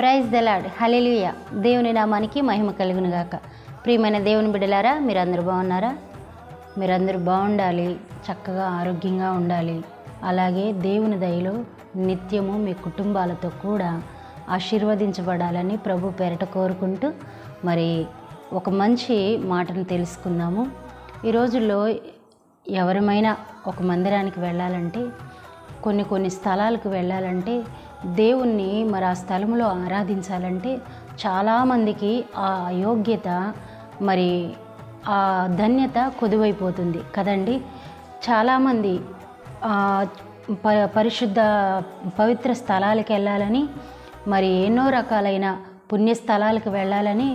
Praise the Lord hallelujah దేవుని నామానికి మహిమ కలుగునుగాక. ప్రియమైన దేవుని బిడ్డలారా మీరందరూ బాగున్నారా? మీరందరూ బాగుండాలి చక్కగా ఆరోగ్యంగా ఉండాలి. అలాగే దేవుని దయలో నిత్యము మీ కుటుంబాలతో కూడా ఆశీర్వదించబడాలని ప్రభు పేరట కోరుకుంటూ మరి ఒక మంచి మాటను తెలుసుకుందాము. ఈ రోజుల్లో ఎవరమైనా ఒక మందిరానికి వెళ్ళాలంటే కొన్ని కొన్ని స్థలాలకు వెళ్ళాలంటే దేవుణ్ణి మరి ఆ స్థలంలో ఆరాధించాలంటే చాలామందికి ఆ యోగ్యత మరి ఆ ధన్యత కొదువైపోతుంది కదండి? చాలామంది ప పరిశుద్ధ పవిత్ర స్థలాలకు వెళ్ళాలని మరి ఎన్నో రకాలైన పుణ్య స్థలాలకు వెళ్ళాలని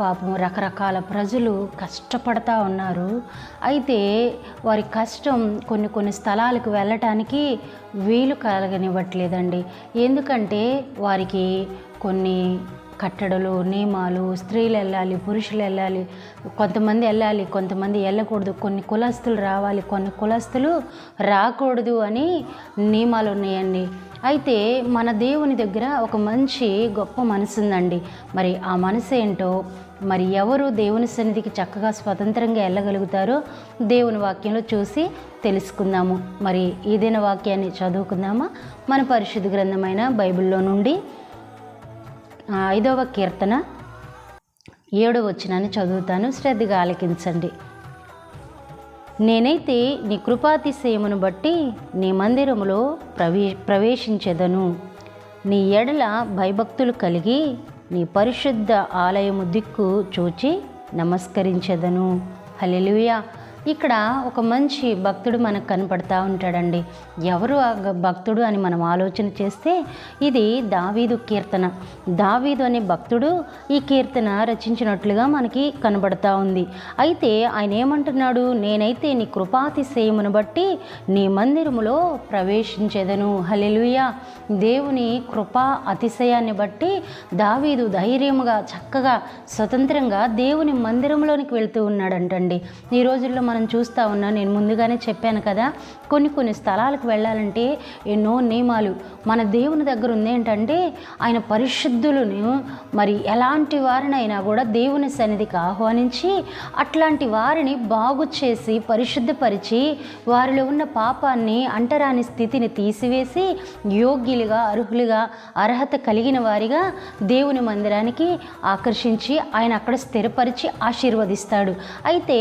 పాపం రకరకాల ప్రజలు కష్టపడతా ఉన్నారు. అయితే వారి కష్టం కొన్ని కొన్ని స్థలాలకు వెళ్ళటానికి వీలు కలగనివ్వట్లేదండి. ఎందుకంటే వారికి కొన్ని కట్టడలు నియమాలు స్త్రీలు వెళ్ళాలి పురుషులు వెళ్ళాలి కొంతమంది వెళ్ళాలి కొంతమంది వెళ్ళకూడదు కొన్ని కులస్తులు రావాలి కొన్ని కులస్తులు రాకూడదు అని నియమాలు ఉన్నాయండి. అయితే మన దేవుని దగ్గర ఒక మంచి గొప్ప మనసు ఉందండి. మరి ఆ మనసు ఏంటో మరి ఎవరు దేవుని సన్నిధికి చక్కగా స్వతంత్రంగా వెళ్ళగలుగుతారో దేవుని వాక్యంలో చూసి తెలుసుకుందాము. మరి ఏదైనా వాక్యాన్ని చదువుకుందామా? మన పరిశుద్ధ గ్రంథమైన బైబిల్లో నుండి ఐదవ కీర్తన ఏడు వచ్చినని చదువుతాను. శ్రద్ధగా ఆలకించండి. నేనైతే నీ కృపాతిశయమును బట్టి నీ మందిరములో ప్రవే ప్రవేశించెదను. నీ ఎడల భయభక్తులు కలిగి నీ పరిశుద్ధ ఆలయము దిక్కు చూచి నమస్కరించెదను. హలెలుయా ఇక్కడ ఒక మంచి భక్తుడు మనకు కనపడతా ఉంటాడండి. ఎవరు ఆ గ- భక్తుడు అని మనం ఆలోచన చేస్తే ఇది దావీదు కీర్తన. దావీదు అనే భక్తుడు ఈ కీర్తన రచించినట్లుగా మనకి కనబడతా ఉంది. అయితే ఆయన ఏమంటున్నాడు? నేనైతే నీ కృపాతిశయమును బట్టి నీ మందిరములో ప్రవేశించేదను. హలెలుయ దేవుని కృపా అతిశయాన్ని బట్టి దావీదు ధైర్యముగా చక్కగా స్వతంత్రంగా దేవుని మందిరంలోనికి వెళ్తూ ఉన్నాడంటండి. ఈ రోజుల్లో మనం చూస్తూ ఉన్నాం నేను ముందుగానే చెప్పాను కదా కొన్ని కొన్ని స్థలాలకు వెళ్ళాలంటే ఎన్నో నియమాలు. మన దేవుని దగ్గర ఉంది ఏంటంటే ఆయన పరిశుద్ధులను మరి ఎలాంటి వారినైనా కూడా దేవుని సన్నిధికి ఆహ్వానించి అట్లాంటి వారిని బాగు చేసి పరిశుద్ధపరిచి వారిలో ఉన్న పాపాన్ని అంటరాని స్థితిని తీసివేసి యోగ్యులుగా అర్హులుగా అర్హత కలిగిన వారిగా దేవుని మందిరానికి ఆకర్షించి ఆయన అక్కడ స్థిరపరిచి ఆశీర్వదిస్తాడు. అయితే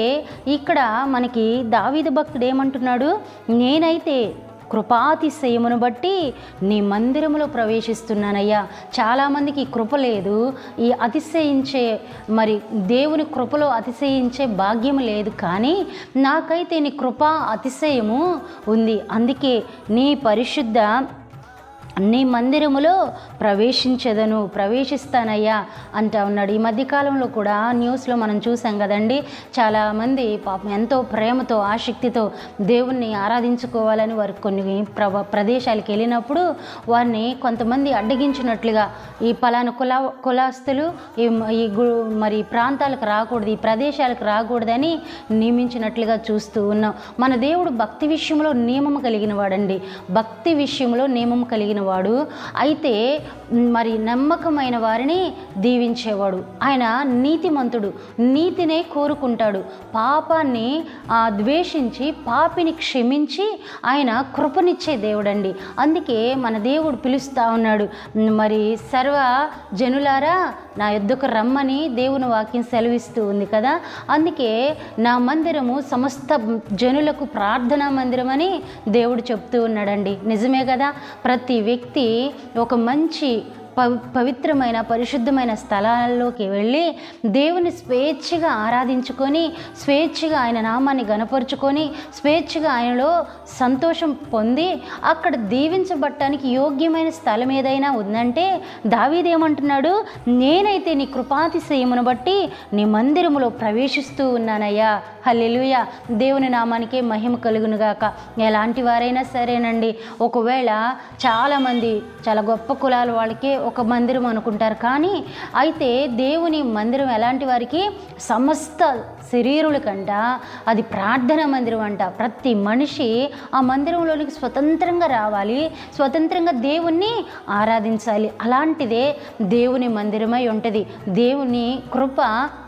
ఇక్కడ మనకి దావీదు భక్తుడు ఏమంటున్నాడు? నేనైతే కృపాతిశయమును బట్టి నీ మందిరములో ప్రవేశిస్తున్నానయ్యా. చాలామందికి కృప లేదు. ఈ అతిశయించే మరి దేవుని కృపలో అతిశయించే భాగ్యం లేదు. కానీ నాకైతే నీ కృప అతిశయము ఉంది. అందుకే నీ పరిశుద్ధ నీ మందిరములో ప్రవేశించదను ప్రవేశిస్తానయ్యా అంటా ఉన్నాడు. ఈ మధ్యకాలంలో కూడా న్యూస్లో మనం చూసాం కదండి చాలామంది పాపం ఎంతో ప్రేమతో ఆసక్తితో దేవుణ్ణి ఆరాధించుకోవాలని వారు కొన్ని ప్ర ప్రదేశాలకు వెళ్ళినప్పుడు వారిని కొంతమంది అడ్డగించినట్లుగా ఈ పలానా కుల కులాస్తులు ఈ ఈ గు మరి ప్రాంతాలకు రాకూడదు ఈ ప్రదేశాలకు రాకూడదని నియమించినట్లుగా చూస్తూ ఉన్నాం. మన దేవుడు భక్తి విషయంలో నియమం కలిగిన వాడండి భక్తి విషయంలో నియమం కలిగిన వాడు అయితే మరి నమ్మకమైన వారిని దీవించేవాడు. ఆయన నీతిమంతుడు నీతినే కోరుకుంటాడు. పాపాన్ని ఆ, ద్వేషించి పాపిని క్షమించి ఆయన కృపనిచ్చే దేవుడండి. అందుకే మన దేవుడు పిలుస్తూ ఉన్నాడు. మరి సర్వ జనులారా నా యొద్దకు రమ్మని దేవుని వాక్యం సెలవిస్తూ ఉంది కదా? అందుకే నా మందిరము సమస్త జనులకు ప్రార్థనా మందిరం అని దేవుడు చెప్తూ ఉన్నాడండి. నిజమే కదా? ప్రతి వ్యక్తి ఒక మంచి పవిత్రమైన పరిశుద్ధమైన స్థలాల్లోకి వెళ్ళి దేవుని స్వేచ్ఛగా ఆరాధించుకొని స్వేచ్ఛగా ఆయన నామాన్ని గనపరుచుకొని స్వేచ్ఛగా ఆయనలో సంతోషం పొంది అక్కడ దీవించబట్టడానికి యోగ్యమైన స్థలం ఏదైనా ఉందంటే దావీదేమంటున్నాడు నేనైతే నీ కృపాతిశయమును బట్టి నీ మందిరములో ప్రవేశిస్తూ ఉన్నానయ్యా. హల్లెలుయ. దేవుని నామానికే మహిమ కలుగునుగాక. ఎలాంటి వారైనా సరేనండి. ఒకవేళ చాలామంది చాలా గొప్ప కులాల వాళ్ళకే ఒక మందిరం అనుకుంటారు. కానీ అయితే దేవుని మందిరం ఎలాంటి వారికి? సమస్త శరీరుల కంట. అది ప్రార్థన మందిరం అంట. ప్రతి మనిషి ఆ మందిరంలోనికి స్వతంత్రంగా రావాలి. స్వతంత్రంగా దేవుణ్ణి ఆరాధించాలి. అలాంటిదే దేవుని మందిరమై ఉంటుంది. దేవుని కృప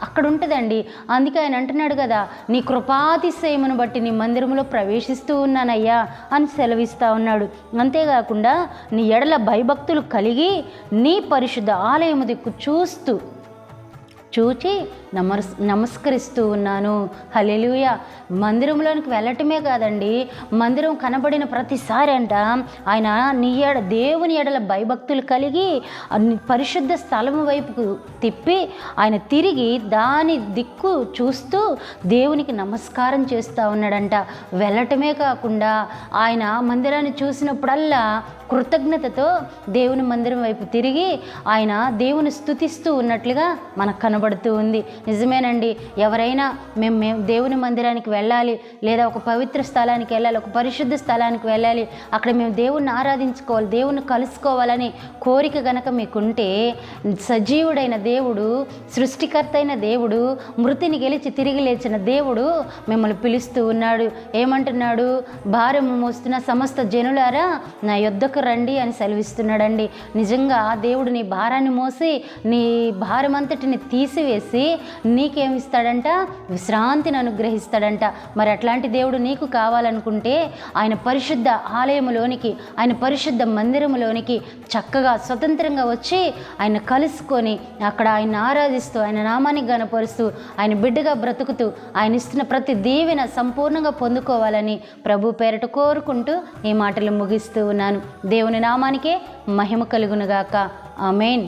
అక్కడ ఉంటుందండి. అందుకే ఆయన అంటున్నాడు కదా నీ కృపాతిశయమును బట్టి నీ మందిరంలో ప్రవేశిస్తూ ఉన్నానయ్యా అని సెలవిస్తూ ఉన్నాడు. అంతేకాకుండా నీ ఎడల భయభక్తులు కలిగి నీ పరిశుద్ధ ఆలయము దిక్కు చూస్తూ చూచి నమస్ నమస్కరిస్తూ ఉన్నాను. హలెలుయ మందిరంలోనికి వెళ్ళటమే కాదండి మందిరం కనబడిన ప్రతిసారి అంట ఆయన నీ ఎడ దేవుని ఎడల భయభక్తులు కలిగి పరిశుద్ధ స్థలం వైపుకు తిప్పి ఆయన తిరిగి దాని దిక్కు చూస్తూ దేవునికి నమస్కారం చేస్తూ ఉన్నాడంట. వెళ్ళటమే కాకుండా ఆయన మందిరాన్ని చూసినప్పుడల్లా కృతజ్ఞతతో దేవుని మందిరం వైపు తిరిగి ఆయన దేవుని స్థుతిస్తూ ఉన్నట్లుగా మనకు కనబడుతూ ఉంది. నిజమేనండి ఎవరైనా మేము మేము దేవుని మందిరానికి వెళ్ళాలి లేదా ఒక పవిత్ర స్థలానికి వెళ్ళాలి ఒక పరిశుద్ధ స్థలానికి వెళ్ళాలి అక్కడ మేము దేవుణ్ణి ఆరాధించుకోవాలి దేవుణ్ణి కలుసుకోవాలని కోరిక గనక మీకుంటే సజీవుడైన దేవుడు సృష్టికర్త అయిన దేవుడు మృతిని గెలిచి తిరిగి లేచిన దేవుడు మిమ్మల్ని పిలుస్తూ ఉన్నాడు. ఏమంటున్నాడు? భారం మోస్తున్న సమస్త జనులారా నా యొద్దకు రండి అని సెలవిస్తున్నాడండి. నిజంగా దేవుడు నీ భారాన్ని మోసి నీ భారమంతటిని తీసివేసి నీకేమిస్తాడంట? విశ్రాంతిని అనుగ్రహిస్తాడంట. మరి అట్లాంటి దేవుడు నీకు కావాలనుకుంటే ఆయన పరిశుద్ధ ఆలయములోనికి ఆయన పరిశుద్ధ మందిరములోనికి చక్కగా స్వతంత్రంగా వచ్చి ఆయన కలుసుకొని అక్కడ ఆయన ఆరాధిస్తూ ఆయన నామాన్ని గనపరుస్తూ ఆయన బిడ్డగా బ్రతుకుతూ ఆయన ఇస్తున్న ప్రతి దీవెన సంపూర్ణంగా పొందుకోవాలని ప్రభు పేరట కోరుకుంటూ ఈ మాటలు ముగిస్తూ ఉన్నాను. దేవుని నామానికే మహిమ కలుగునుగాక. ఆమెన్.